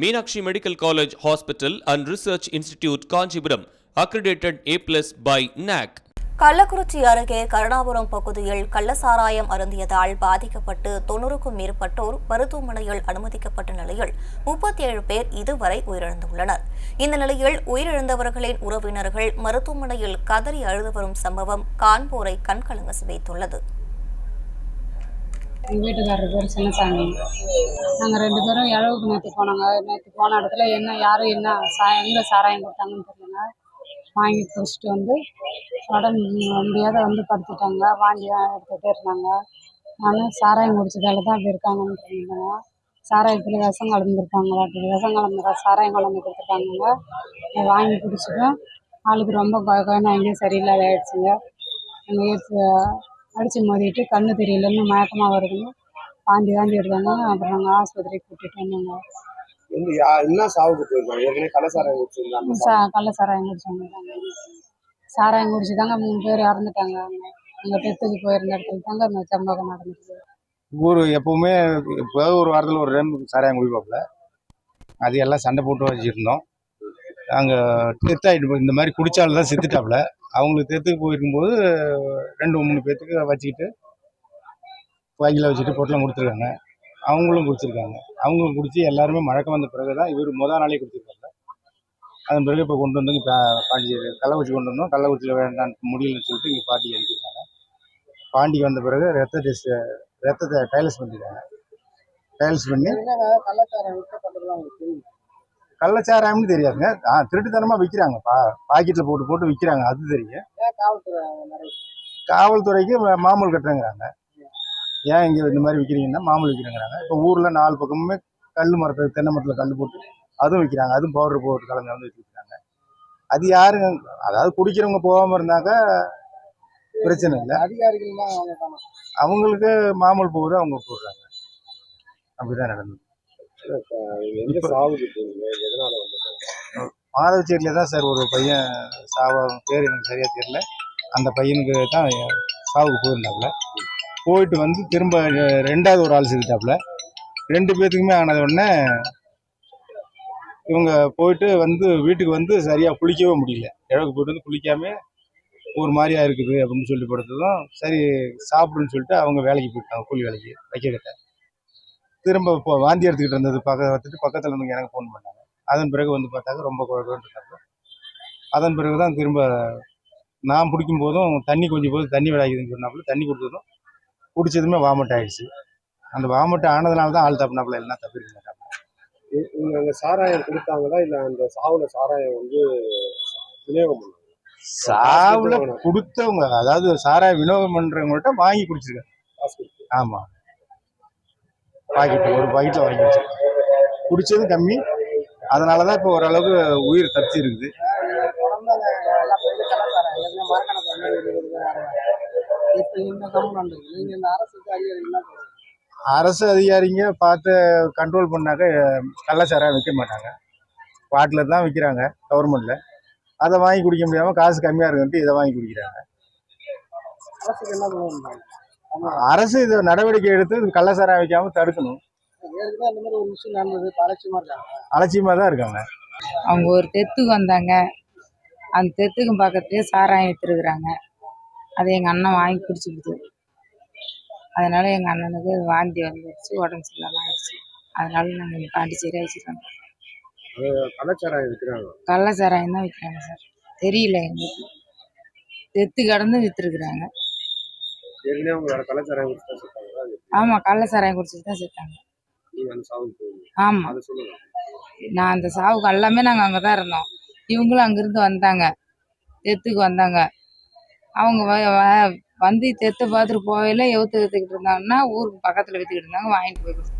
Meenakshi medical college hospital and research institute Kanchipuram accredited A plus by NAAC Kallakurichi அருகே கருணாபுரம் பகுதியில் கள்ளசாராயம் அருந்தியதால் பாதிக்கப்பட்டு தொன்னூறுக்கும் மேற்பட்டோர் மருத்துவமனையில் அனுமதிக்கப்பட்ட நிலையில் முப்பத்தி ஏழு பேர் இதுவரை உயிரிழந்துள்ளனர். இந்த நிலையில் உயிரிழந்தவர்களின் உறவினர்கள் மருத்துவமனையில் கதறி அழுது வரும் சம்பவம் காண்போரை கண்கலங்க சிதைத்துள்ளது. எங்கள் வீட்டுக்காரர் பேர் சின்னசாமி நாங்கள் ரெண்டு பேரும் இழவுக்கு நேற்று போனாங்க. நேற்று போன இடத்துல என்ன யாரும் என்ன சா எங்கே சாராயம் கொடுத்தாங்கன்னு தெரியல வாங்கி குடிச்சிட்டு வந்து உடம்பு முடியாத வந்து படுத்துட்டாங்க. வாங்கி எடுத்துகிட்டே இருந்தாங்க. நானும் சாராயம் குடிச்சதால தான் அப்படி இருக்காங்கன்னு தெரியுங்க சாராயத்தில் விஷம் கலந்துருக்காங்களாட்டு விஷம் கலந்து சாராயம் கலந்து கொடுத்துருக்காங்க அதை வாங்கி குடிச்சிட்டோம். ஆளுக்கு ரொம்ப பயக்கம் அங்கேயும் சரியில்லாத ஆயிடுச்சுங்க. எங்கள் அடித்து மோதிட்டு கண்ணு தெரியலன்னு மயக்கமாக வருதுன்னு வாந்தி வாந்தி எடுத்தாங்க அப்புறம் நாங்கள் ஆஸ்பத்திரிக்கு கூட்டிகிட்டு வந்தோங்க. எந்த யா என்ன சாவுக்கு போயிருக்காங்க ஏற்கனவே கள்ளசாராயம் குடிச்சிருந்தாங்க சா கள்ள சாராயம் குடிச்சவங்க சாராயம் குடிச்சு தாங்க மூணு பேர் இறந்துட்டாங்க. எங்கள் டெத்துக்கு போயிருந்த இடத்துல தாங்க அந்த சம்பவம் நடந்துச்சு. ஊர் எப்பவுமே இப்போ ஒரு வாரத்தில் ஒரு ரெண்டு சாராயம் குடிப்பாப்புல. அது எல்லாம் சண்டை போட்டு வச்சுருந்தோம். அங்கே டெத்தாயிட்டு இந்த மாதிரி குடிச்சால தான் செத்துட்டாப்புல. அவங்களுக்கு தெத்துக்கு போயிருக்கும்போது ரெண்டு மூணு பேர்த்துக்கு வச்சுக்கிட்டு வாங்கில வச்சுட்டு பொட்டலம் கொடுத்துருக்காங்க. அவங்களும் குடிச்சிருக்காங்க. அவங்களும் குடிச்சு எல்லாருமே மழக்கம் வந்த பிறகு தான் இவர் முதல் நாளே குடிச்சிருக்காங்க அதன் பிறகு இப்போ கொண்டு வந்து இங்கே பாண்டி கள்ளக்குறிச்சி கொண்டு வந்தோம். கள்ளக்குறிச்சியில் வேண்டாம் முடியலன்னு சொல்லிட்டு இங்கே பாட்டி அனுப்பியிருக்காங்க. பாண்டிக்கு வந்த பிறகு ரத்த டெஸ்ட் ரத்தத்தை டயலிஸ் பண்ணிருக்காங்க டைலஸ் பண்ணி கள்ளச்சாராயம் விற்கப்பட்டதுலாம் உங்களுக்கு தெரியும் கள்ளச்சாராயம்னு தெரியாதுங்க. ஆ திருட்டுத்தனமாக விற்கிறாங்க பா பாக்கெட்டில் போட்டு போட்டு விற்கிறாங்க அது தெரியும். காவல்துறைக்கு மாமூல் கட்டுறேங்கிறாங்க. ஏன் இங்கே இந்த மாதிரி விற்கிறீங்கன்னா மாமூல் விற்கிறேங்கிறாங்க இப்போ ஊரில் நாலு பக்கமுமே கல் மரத்தை தென்னை மரத்தில் கல் போட்டு அதுவும் விற்கிறாங்க அதுவும் பவுடர் போட்டு கலந்து வந்து விற்கிறாங்க அது யாருங்க? அதாவது குடிக்கிறவங்க போகாமல் இருந்தாக்கா பிரச்சனை இல்லை. தானே. அவங்களுக்கு மாமூல் போகுது அவங்க போடுறாங்க. அப்படிதான் நடந்தது. எந்த சாவுக்கு போறீங்க எதனால வந்து மாதவச்சேரியில் தான் சார் ஒரு பையன் சாவா பேர் எனக்கு சரியாக தெரியல. அந்த பையனுக்கு தான் சாவுக்கு போயிருந்தாப்புல. போயிட்டு வந்து திரும்ப ரெண்டாவது ஒரு ஆள் செஞ்சுட்டாப்புல. ரெண்டு பேர்த்துக்குமே ஆனது உடனே இவங்க போயிட்டு வந்து வீட்டுக்கு வந்து சரியாக குளிக்கவே முடியல. இழக்கு போயிட்டு வந்து குளிக்காம ஒரு மாதிரியா இருக்குது அப்படின்னு சொல்லி படுத்ததும் சரி சாப்பிடுன்னு சொல்லிட்டு அவங்க வேலைக்கு போயிட்டாங்க கூலி வேலைக்கு வைக்க கட்ட. திரும்ப இப்போ வாந்தி எடுத்துக்கிட்டு இருந்தது பக்க வந்துட்டு பக்கத்தில் இருந்தவங்க எனக்கு ஃபோன் பண்ணாங்க. அதன் பிறகு வந்து பார்த்தாக்க ரொம்ப இருக்காங்க அதன் பிறகு தான் திரும்ப நான் பிடிக்கும் போதும் தண்ணி கொஞ்சம் போது தண்ணி விடாக்குதுன்னு சொன்னாப்புல தண்ணி கொடுத்ததும் குடிச்சதுமே வாமிட் ஆயிடுச்சு. அந்த வாமிட் ஆனதுனால தான் ஆள் தப்புனாப்புல எல்லாம் தப்பிருக்க மாட்டாங்க. அங்க சாராயம் கொடுத்தாங்களா இல்ல அந்த சாவுல சாராயம் வந்து விநியோகம் பண்ணாங்க சாவுல கொடுத்தவங்க அதாவது சாராய வினோதம் பண்றவங்கள்ட்ட வாங்கி குடிச்சிருக்காங்க. காசு பாக்கெட்டு பாக்கெட் ஒரு பாக்கெட்டில் வாங்கி வச்சிருக்கேன். குடிச்சதும் கம்மி. அதனால தான் இப்போ ஓரளவுக்கு உயிர் தப்பிச்சு இருக்குது. அரசு அதிகாரிங்க பார்த்து கண்ட்ரோல் பண்ணாக்க கள்ளச்சாராயம் விற்க மாட்டாங்க. பாட்டில் தான் விற்கிறாங்க கவர்மெண்ட்டில் அதை வாங்கி குடிக்க முடியாமல் காசு கம்மியாக இருக்குன்ட்டு இதை வாங்கி குடிக்கிறாங்க. அரசு இது நடவடிக்கை எடுத்து இது கள்ளச்சாராயம் வைக்காமல் தடுக்கணும். ஏற்கனவே அந்த மாதிரி ஒரு விஷயம் நடந்தது. இப்ப அலட்சியமா தான் இருக்காங்க. அவங்க ஒரு தெத்துக்கு வந்தாங்க. அந்த தெத்துக்கு பக்கத்துலேயே சாராயம் விற்றுருக்குறாங்க அதை எங்கள் அண்ணன் வாங்கி குடிச்சுக்கிட்டு. அதனால எங்கள் அண்ணனுக்கு வாந்தி வந்துடுச்சு உடம்பு சரியில்லாமல் ஆயிடுச்சு. அதனால நாங்கள் பாண்டிச்சேரி அழைச்சிட்டோம். கள்ளச்சாராயம் விற்கிறாங்க கள்ள சாராயம் தான் விற்கிறாங்க சார். தெரியல எங்களுக்கு. தெத்து கடந்து விற்றுருக்குறாங்க ஏற்கனவே அவங்க வேற கள்ளச்சாராயம் குடிச்சு தான் செத்தாங்களா? அது ஆமாம் கள்ள சாராயம் குடிச்சிட்டு தான் செத்தாங்க. நீங்க அந்த சாவுக்கு போவீங்க. ஆமாம் அதை சொல்லுங்க. நான் அந்த சாவுக்கு எல்லாமே நாங்கள் அங்கே தான் இருந்தோம். இவங்களும் அங்கேருந்து வந்தாங்க. தெத்துக்கு வந்தாங்க. அவங்க வ- வ- வந்து தெத்தை பார்த்துட்டு போகையில எவுத்து விற்றுக்கிட்டு இருந்தாங்கன்னா ஊருக்கு பக்கத்தில் விற்றுக்கிட்டு இருந்தாங்க வாங்கிட்டு போய் கொடுத்தாங்க